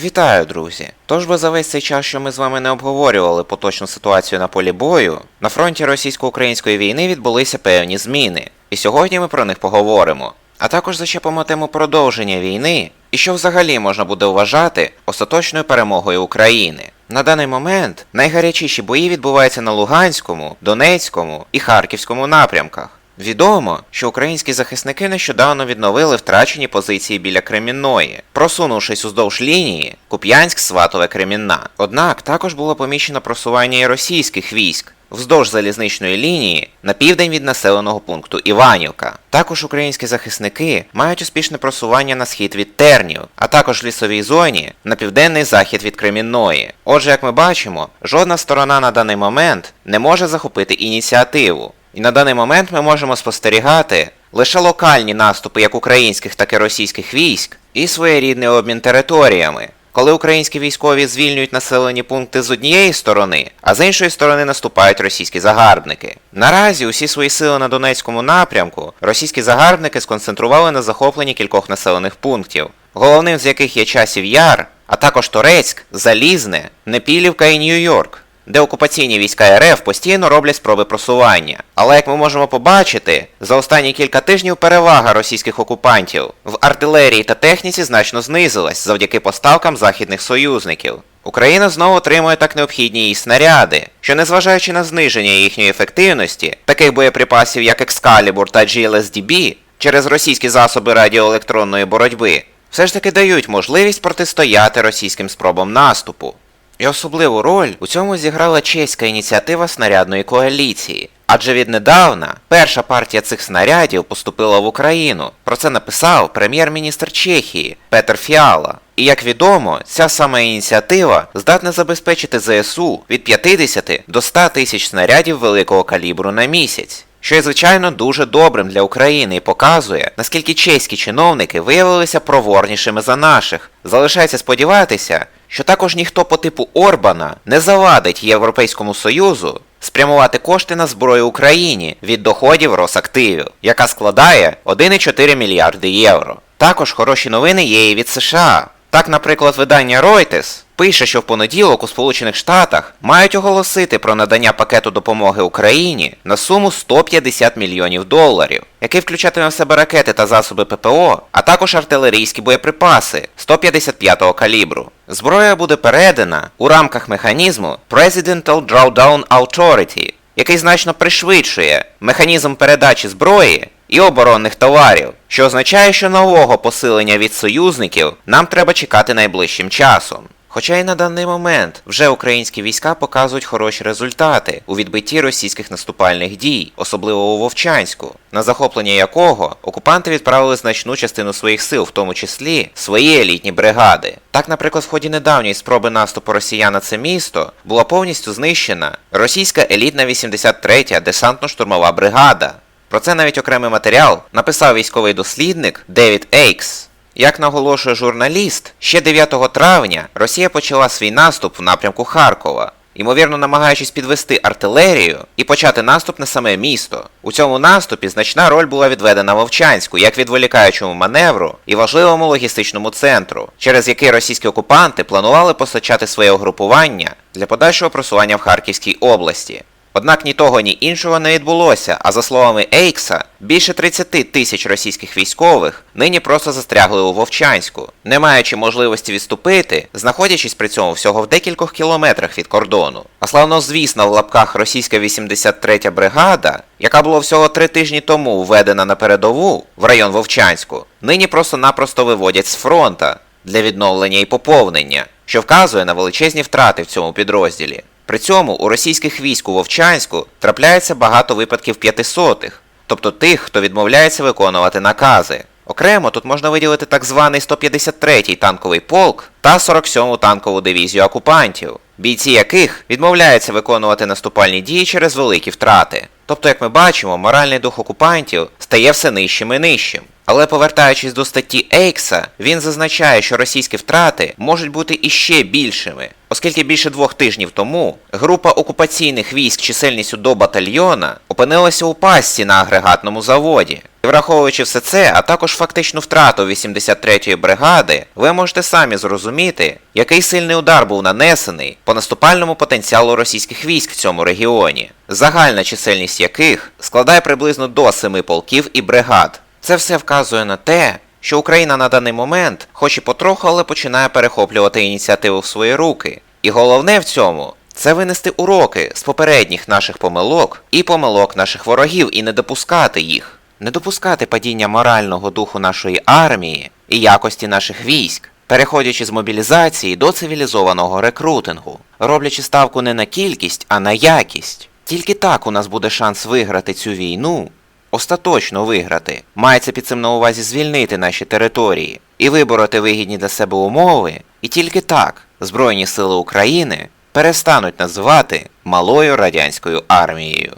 Вітаю, друзі! Тож би за весь цей час, що ми з вами не обговорювали поточну ситуацію на полі бою, на фронті російсько-української війни відбулися певні зміни, і сьогодні ми про них поговоримо. А також зачепимо тему продовження війни і що взагалі можна буде вважати остаточною перемогою України. На даний момент найгарячіші бої відбуваються на Луганському, Донецькому і Харківському напрямках. Відомо, що українські захисники нещодавно відновили втрачені позиції біля Кремінної, просунувшись уздовж лінії Куп'янськ, Сватове, Кремінна. Однак також було помічено просування і російських військ вздовж залізничної лінії на південь від населеного пункту Іванівка. Також українські захисники мають успішне просування на схід від Тернів, а також в лісовій зоні на південний захід від Кремінної. Отже, як ми бачимо, жодна сторона на даний момент не може захопити ініціативу. І на даний момент ми можемо спостерігати лише локальні наступи як українських, так і російських військ і своєрідний обмін територіями, коли українські військові звільнюють населені пункти з однієї сторони, а з іншої сторони наступають російські загарбники. Наразі усі свої сили на Донецькому напрямку російські загарбники сконцентрували на захопленні кількох населених пунктів, головним з яких є часів Яр, а також Торецьк, Залізне, Непілівка і Нью-Йорк де окупаційні війська РФ постійно роблять спроби просування. Але як ми можемо побачити, за останні кілька тижнів перевага російських окупантів в артилерії та техніці значно знизилась завдяки поставкам західних союзників. Україна знову отримує так необхідні їй снаряди, що незважаючи на зниження їхньої ефективності, таких боєприпасів як Excalibur та GLSDB, через російські засоби радіоелектронної боротьби, все ж таки дають можливість протистояти російським спробам наступу. І особливу роль у цьому зіграла чеська ініціатива снарядної коаліції. Адже віднедавна перша партія цих снарядів поступила в Україну. Про це написав прем'єр-міністр Чехії Петер Фіала. І як відомо, ця сама ініціатива здатна забезпечити ЗСУ від 50 до 100 тисяч снарядів великого калібру на місяць. Що є звичайно дуже добрим для України і показує, наскільки чеські чиновники виявилися проворнішими за наших. Залишається сподіватися, що також ніхто по типу Орбана не завадить Європейському Союзу спрямувати кошти на зброю Україні від доходів Росактивів, яка складає 1,4 мільярди євро. Також хороші новини є і від США. Так, наприклад, видання Reuters пише, що в понеділок у Сполучених Штатах мають оголосити про надання пакету допомоги Україні на суму 150 мільйонів доларів, який включатиме в себе ракети та засоби ППО, а також артилерійські боєприпаси 155-го калібру. Зброя буде передана у рамках механізму Presidential Drawdown Authority, який значно пришвидшує механізм передачі зброї і оборонних товарів, що означає, що нового посилення від союзників нам треба чекати найближчим часом. Хоча й на даний момент вже українські війська показують хороші результати у відбитті російських наступальних дій, особливо у Вовчанську, на захоплення якого окупанти відправили значну частину своїх сил, в тому числі свої елітні бригади. Так, наприклад, в ході недавньої спроби наступу росіян на це місто була повністю знищена російська елітна 83-я десантно-штурмова бригада. Про це навіть окремий матеріал написав військовий дослідник Девід Ейкс. Як наголошує журналіст, ще 9 травня Росія почала свій наступ в напрямку Харкова, ймовірно намагаючись підвести артилерію і почати наступ на саме місто. У цьому наступі значна роль була відведена Вовчанську як відволікаючому маневру і важливому логістичному центру, через який російські окупанти планували постачати своє угрупування для подальшого просування в Харківській області. Однак ні того, ні іншого не відбулося, а за словами Ейкса, більше 30 тисяч російських військових нині просто застрягли у Вовчанську, не маючи можливості відступити, знаходячись при цьому всього в декількох кілометрах від кордону. А славнозвісна в лапках російська 83 бригада, яка була всього три тижні тому введена на передову в район Вовчанську, нині просто-напросто виводять з фронта для відновлення і поповнення, що вказує на величезні втрати в цьому підрозділі. При цьому у російських військ у Вовчанську трапляється багато випадків п'ятисотих, тобто тих, хто відмовляється виконувати накази. Окремо тут можна виділити так званий 153-й танковий полк та 47-му танкову дивізію окупантів, бійці яких відмовляються виконувати наступальні дії через великі втрати. Тобто, як ми бачимо, моральний дух окупантів стає все нижчим і нижчим. Але повертаючись до статті Ейкса, він зазначає, що російські втрати можуть бути іще більшими, оскільки більше двох тижнів тому група окупаційних військ чисельністю до батальйона опинилася у пастці на агрегатному заводі. І враховуючи все це, а також фактичну втрату 83-ї бригади, ви можете самі зрозуміти, який сильний удар був нанесений по наступальному потенціалу російських військ в цьому регіоні, загальна чисельність яких складає приблизно до 7 полків і бригад. Це все вказує на те, що Україна на даний момент, хоч і потроху, але починає перехоплювати ініціативу в свої руки. І головне в цьому це винести уроки з попередніх наших помилок і помилок наших ворогів і не допускати їх, не допускати падіння морального духу нашої армії і якості наших військ, переходячи з мобілізації до цивілізованого рекрутингу, роблячи ставку не на кількість, а на якість. Тільки так у нас буде шанс виграти цю війну остаточно виграти. Мається під цим на увазі звільнити наші території і вибороти вигідні для себе умови, і тільки так Збройні сили України перестануть називати малою радянською армією.